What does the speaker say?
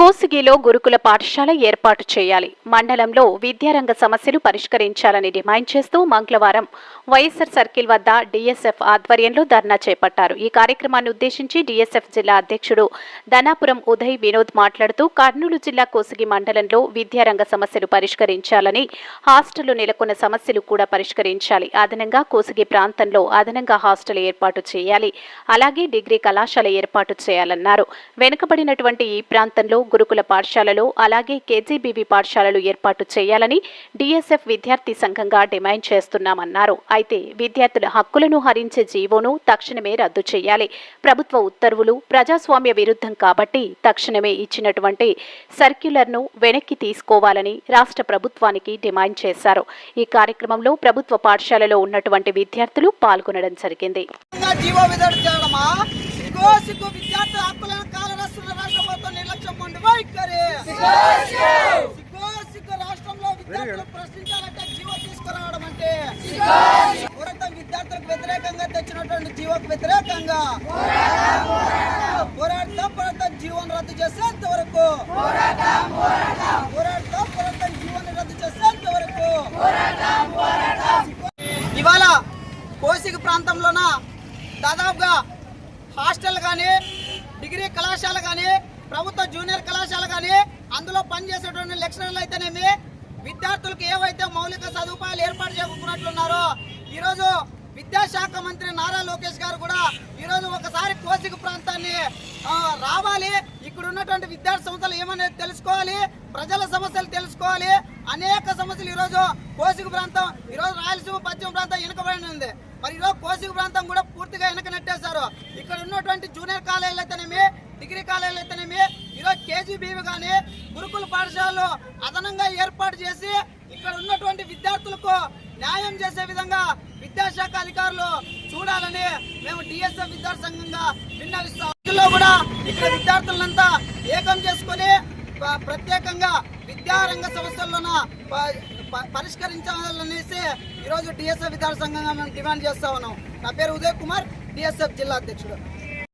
कोसी కోసిగిలో గురుకుల పాఠశాల ఏర్పాటు చేయాలి. మండలంలో విద్యారంగ సమస్యలు పరిష్కరించాలని డిమాండ్ చేస్తూ మంగళవారం వైఎస్ఆర్ సర్కిల్ వద్ద డీఎస్ఎఫ్ ఆధ్వర్యంలో ధర్నా చేపట్టారు. ఈ కార్యక్రమాన్ని ఉద్దేశించి డీఎస్ఎఫ్ జిల్లా అధ్యక్షుడు ధనాపురం ఉదయ్ వినోద్ మాట్లాడుతూ కర్నూలు జిల్లా కోసిగి మండలంలో విద్యారంగ సమస్యలు పరిష్కరించాలని హాస్టల్లో నెలకొన్న సమస్యలు కూడా పరిష్కరించాలి. అదనంగా కోసిగి ప్రాంతంలో అదనంగా హాస్టల్ ఏర్పాటు చేయాలి. అలాగే డిగ్రీ కళాశాల ఏర్పాటు చేయాలన్నారు. వెనుకబడినటువంటి ఈ ప్రాంతంలో గురుకుల పాఠశాలలు అలాగే కేజీబీవీ పాఠశాలలు ఏర్పాటు చేయాలని డీఎస్ఎఫ్ విద్యార్థి సంఘంగా డిమాండ్ చేస్తున్నామన్నారు. అయితే విద్యార్థుల హక్కులను హరించే జీవోను తక్షణమే రద్దు చేయాలి. ప్రభుత్వ ఉత్తర్వులు ప్రజాస్వామ్య విరుద్ధం కాబట్టి తక్షణమే ఇచ్చినటువంటి సర్క్యులర్ను వెనక్కి తీసుకోవాలని రాష్ట్ర ప్రభుత్వానికి డిమాండ్ చేశారు. ఈ కార్యక్రమంలో ప్రభుత్వ పాఠశాలలో ఉన్నటువంటి విద్యార్థులు పాల్గొనడం జరిగింది. రాష్ట్రంలో విద్యార్థులు ప్రశ్నించాలంటే జీవో తీసుకురావడం అంటే. పోరాటం విద్యార్థులకు వ్యతిరేకంగా తెచ్చినటువంటి జీవోకు వ్యతిరేకంగా. పోరాటం పోరాటం జీవోను రద్దు చేసేంత వరకు. పోరాటం పోరాటం. జీవోని రద్దు చేసేంత వరకు. ఇవాళ కోసిక ప్రాంతంలోన దాదాపుగా హాస్టల్ కానీ డిగ్రీ కళాశాల కానీ ప్రభుత్వ జూనియర్ కళాశాల కానీ అందులో పనిచేసేటువంటి లెక్చరర్లు అయితేనేమి? విద్యార్థులకు ఏవైతే మౌలిక సదుపాయాలు ఏర్పాటు చేసుకున్నట్లున్నారో ఈరోజు విద్యాశాఖ మంత్రి నారా లోకేష్ గారు కూడా ఈరోజు ఒకసారి కోసిక ప్రాంతాన్ని రావాలి. ఇక్కడ ఉన్నటువంటి విద్యార్థి సంస్థలు ఏమనేది తెలుసుకోవాలి? ప్రజల సమస్యలు తెలుసుకోవాలి. అనేక సమస్యలు ఈరోజు కోసిక ప్రాంతం ఈరోజు రాయలసీమ పశ్చిమ ప్రాంతం వెనుకబడి ఉంది. మరి ఈరోజు కోసిక ప్రాంతం కూడా పూర్తిగా వెనక నెట్టేశారు. ఇక్కడ ఉన్నటువంటి జూనియర్ కాలేజీలు అయితేనేమి డిగ్రీ కాలేజీలు అయితేనేమి ఈరోజు కేజీబీవి కానీ గురుకుల పాఠశాలలో అదనంగా ఏర్పాటు చేసి ఇక్కడ ఉన్నటువంటి విద్యార్థులకు న్యాయం చేసే విధంగా విద్యాశాఖ అధికారులు చూడాలని మేము డిఎస్ఎఫ్ విద్యార్థి సంఘంగా విన్నవిస్తాం. ఇందులో కూడా ఇక్కడ విద్యార్థులంతా ఏకం చేసుకొని ప్రత్యేకంగా విద్యారంగ సమస్యల్లోన ప- పరిష్కరించాలనేసి ఈరోజు డిఎస్ఎఫ్ విద్యార్థి సంఘంగా మేము డిమాండ్ చేస్తా ఉన్నాం. నా పేరు ఉదయ్ కుమార్. బీఎస్ఎఫ్ జిల్లా అధ్యక్షుడు.